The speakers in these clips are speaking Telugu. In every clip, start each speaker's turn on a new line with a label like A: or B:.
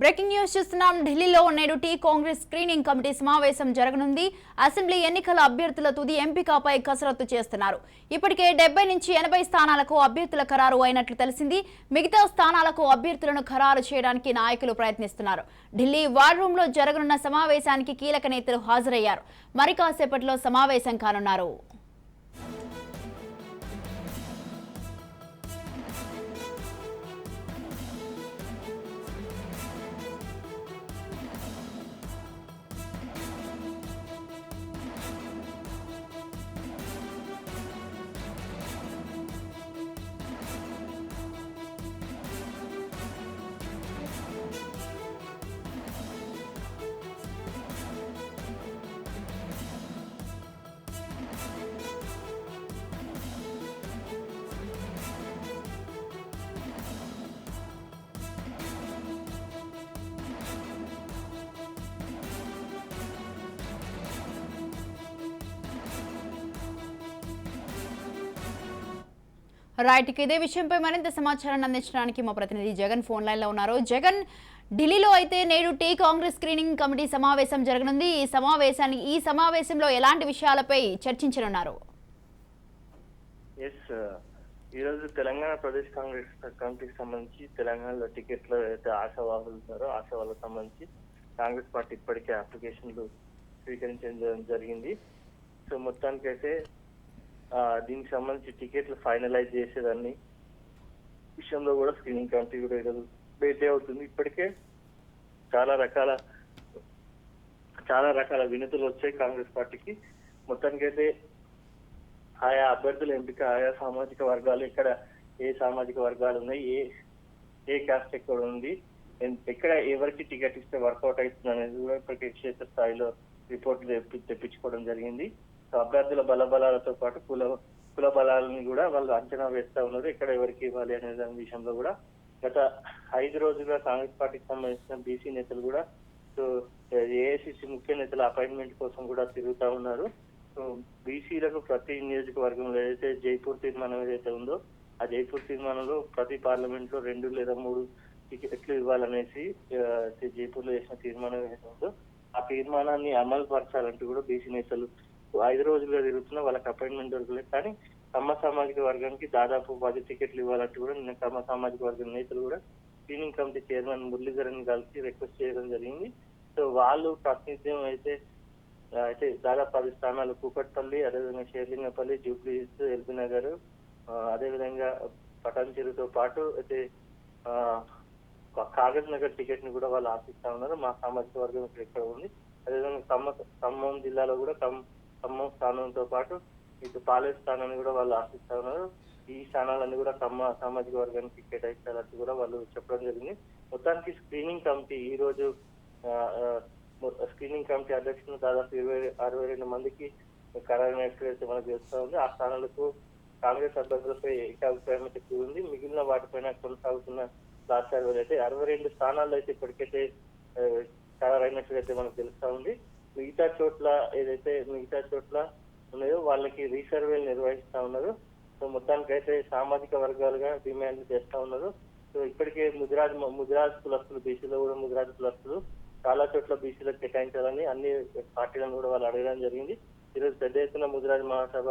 A: బ్రేకింగ్ న్యూస్ చూస్తున్నాం. ఢిల్లీలో నేడు టీ కాంగ్రెస్ స్క్రీనింగ్ కమిటీ సమావేశం జరగనుంది. అసెంబ్లీ ఎన్నికల అభ్యర్థుల తుది ఎంపికపై కసరత్తు చేస్తున్నారు. ఇప్పటికే డెబ్బై నుంచి ఎనభై స్థానాలకు అభ్యర్థుల ఖరారు అయినట్లు తెలిసింది. మిగతా స్థానాలకు అభ్యర్థులను ఖరారు చేయడానికి నాయకులు ప్రయత్నిస్తున్నారు. ఢిల్లీ వార్ రూమ్లో జరగనున్న సమావేశానికి కీలక నేతలు హాజరయ్యారు. మరి కాసేపట్లో సమావేశం కానున్నారు. రైట్ ఇదే విషయంపై మరింత సమాచారాన్ని అందించడానికి మా ప్రతినిధి జగన్ ఫోన్ లైన్లో ఉన్నారు. జగన్ ఢిల్లీలో అయితే నేడు టీ కాంగ్రెస్ స్క్రీనింగ్ కమిటీ సమావేశం జరగనుంది. ఈ సమావేశానికి ఈ సమావేశంలో ఎలాంటి విషయాలపై చర్చించనున్నారు?
B: ఎస్ ఈరోజు తెలంగాణ ప్రదేశ్ కాంగ్రెస్ కమిటీకి సంబంధించి తెలంగాణలో టికెట్లు అయితే ఆశావాహులు ఉన్నారో ఆశావాళ్ళకు సంబంధించి కాంగ్రెస్ పార్టీ ఇప్పటికే అప్లికేషన్లు స్వీకరించడం జరిగింది. సో మొత్తానికైతే దీనికి సంబంధించి టికెట్లు ఫైనలైజ్ చేసేదాన్ని. విషయంలో కూడా స్క్రీనింగ్ కమిటీ కూడా ఈరోజు భేటీ అవుతుంది. ఇప్పటికే చాలా రకాల చాలా రకాల వినతులు వచ్చాయి కాంగ్రెస్ పార్టీకి. మొత్తానికైతే ఆయా అభ్యర్థుల ఎంపిక ఆయా సామాజిక వర్గాలు ఇక్కడ ఏ సామాజిక వర్గాలు ఉన్నాయి ఏ ఏ కాస్ట్ ఎక్కడ ఉంది ఎక్కడ ఎవరికి టికెట్ ఇస్తే వర్కౌట్ అవుతుంది అనేది కూడా ఇప్పటికే క్షేత్ర స్థాయిలో రిపోర్ట్ తెప్పి తెప్పించుకోవడం జరిగింది. అభ్యర్థుల బలబలాలతో పాటు కుల కుల బలాలని కూడా వాళ్ళు అంచనా వేస్తా ఉన్నారు. ఎక్కడ ఎవరికి ఇవ్వాలి అనే దాని విషయంలో కూడా. గత ఐదు రోజులుగా కాంగ్రెస్ పార్టీకి సంబంధించిన బీసీ నేతలు కూడా సో ఏఐసిసి ముఖ్య నేతల అపాయింట్మెంట్ కోసం కూడా తిరుగుతా ఉన్నారు. సో బీసీలకు ప్రతి నియోజకవర్గంలో ఏదైతే జైపూర్ తీర్మానం ఏదైతే ఉందో ఆ జైపూర్ తీర్మానంలో ప్రతి పార్లమెంట్లో రెండు లేదా మూడు టికెట్లు ఇవ్వాలనేసి జైపూర్లో చేసిన తీర్మానం ఏదైతే ఉందో ఆ తీర్మానాన్ని అమలు పరచాలంటూ కూడా బీసీ నేతలు ఐదు రోజులుగా తిరుగుతున్నా వాళ్ళకి అపాయింట్మెంట్ దొరకలేదు. కానీ కమ్మ సామాజిక వర్గానికి దాదాపు పది టికెట్లు ఇవ్వాలంటూ కూడా నిన్న కమ్మ సామాజిక వర్గం నేతలు కూడా స్క్రీనింగ్ కమిటీ చైర్మన్ మురళీధరన్ కలిసి రిక్వెస్ట్ చేయడం జరిగింది. సో వాళ్ళు ప్రాతినిధ్యం అయితే అయితే దాదాపు పది స్థానాలు కూకట్పల్లి అదేవిధంగా షేర్లింగపల్లి జూబ్లీస్ ఎల్బీ నగర్ అదేవిధంగా పటాన్చెరుతో పాటు అయితే కాగజ్ నగర్ టికెట్ని కూడా వాళ్ళు ఆశిస్తా ఉన్నారు. మా సామాజిక వర్గం ఇక్కడ ఉంది? అదేవిధంగా ఖమ్మ ఖమ్మం జిల్లాలో కూడా ఖమ్మం ఖమ్మం స్థానంతో పాటు ఇటు పాలే స్థానాన్ని కూడా వాళ్ళు ఆశిస్తా ఉన్నారు ఈ స్థానాలన్నీ కూడా ఖమ్మ సామాజిక వర్గానికి కేటాయిస్తారని కూడా వాళ్ళు చెప్పడం జరిగింది. మొత్తానికి స్క్రీనింగ్ కమిటీ ఈ రోజు స్క్రీనింగ్ కమిటీ అధ్యక్షులు దాదాపు ఇరవై అరవై రెండు మందికి కరారైనట్లయితే మనకు తెలుస్తా ఉంది. ఆ స్థానాలకు కాంగ్రెస్ అభ్యర్థులపై ఏకాభిప్రాయం అయితే ఉంది. మిగిలిన వాటిపైన కొనసాగుతున్న లాస్ట్ సర్వేలు అయితే అరవై రెండు స్థానాల్లో అయితే ఇప్పటికైతే ఆ, ఖరారైనట్లయితే మనకు తెలుస్తా ఉంది. మిగతా చోట్ల ఏదైతే మిగతా చోట్ల ఉన్నాయో వాళ్ళకి రీసర్వేలు నిర్వహిస్తా ఉన్నారు. సో మొత్తానికి అయితే సామాజిక వర్గాలుగా డిమాండ్ చేస్తా ఉన్నారు. సో ఇప్పటికే ముదిరాజ్ ముదిరాజ్ కులస్తులు బీసీలో కూడా ముదిరాజ్ కులస్తులు చాలా చోట్ల బీసీలకు కేటాయించాలని అన్ని పార్టీలను కూడా వాళ్ళు అడగడం జరిగింది. ఈరోజు పెద్ద ఎత్తున ముదిరాజ్ మహాసభ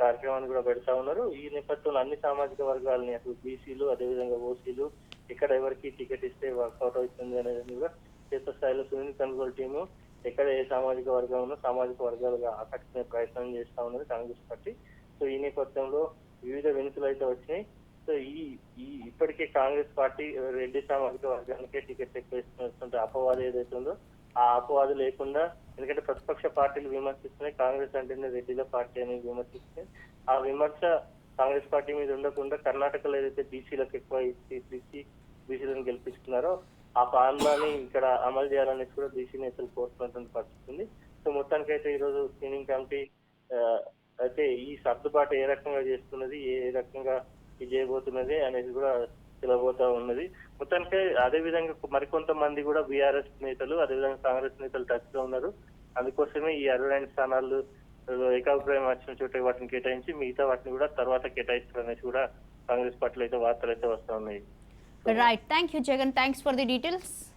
B: కార్యక్రమాన్ని కూడా పెడతా ఉన్నారు. ఈ నేపథ్యంలో అన్ని సామాజిక వర్గాలని అటు బీసీలు అదేవిధంగా ఓసీలు ఎక్కడ ఎవరికి టికెట్ ఇస్తే వర్కౌట్ అవుతుంది అనేది కూడా క్షేత్రస్థాయిలో సునీల్ కన్గోల్ టీము ఎక్కడ ఏ సామాజిక వర్గం ఉన్నో సామాజిక వర్గాలుగా ఆకట్టుకునే ప్రయత్నం చేస్తా ఉన్నది కాంగ్రెస్ పార్టీ. సో ఈ నేపథ్యంలో వివిధ వినతులు అయితే వచ్చినాయి. సో ఈ ఈ ఇప్పటికే కాంగ్రెస్ పార్టీ రెడ్డి సామాజిక వర్గానికే టికెట్ ఎక్కువ అపవాదం ఏదైతే ఉందో ఆ అపవాదం లేకుండా ఎందుకంటే ప్రతిపక్ష పార్టీలు విమర్శిస్తున్నాయి కాంగ్రెస్ అంటేనే రెడ్డిల పార్టీ అని విమర్శిస్తున్నాయి. ఆ విమర్శ కాంగ్రెస్ పార్టీ మీద ఉండకుండా కర్ణాటకలో ఏదైతే బీసీలకు ఎక్కువ ఇచ్చి బీసీలను గెలిపిస్తున్నారో ఆ ఫార్ములాని ఇక్కడ అమలు చేయాలనేసి కూడా బీసీ నేతలు కోరుతున్నటువంటి పరిస్థితి ఉంది సో మొత్తానికి అయితే ఈరోజు స్క్రీనింగ్ కమిటీ అయితే ఈ సర్దుబాటు ఏ రకంగా చేస్తున్నది ఏ రకంగా ఇది చేయబోతున్నది అనేది కూడా తెలబోతా ఉన్నది. మొత్తానికి అదే విధంగా మరికొంతమంది కూడా బీఆర్ఎస్ నేతలు అదేవిధంగా కాంగ్రెస్ నేతలు టచ్లో ఉన్నారు. అందుకోసమే ఈ అరవై రెండు స్థానాలు ఏకాభిప్రాయం వచ్చిన చోట వాటిని కేటాయించి మిగతా వాటిని కూడా తర్వాత కేటాయిస్తారు అనేసి కూడా కాంగ్రెస్ పార్టీలో అయితే వార్తలు అయితే వస్తా ఉన్నాయి.
A: Right. Thank you, Jagan. Thanks for the details.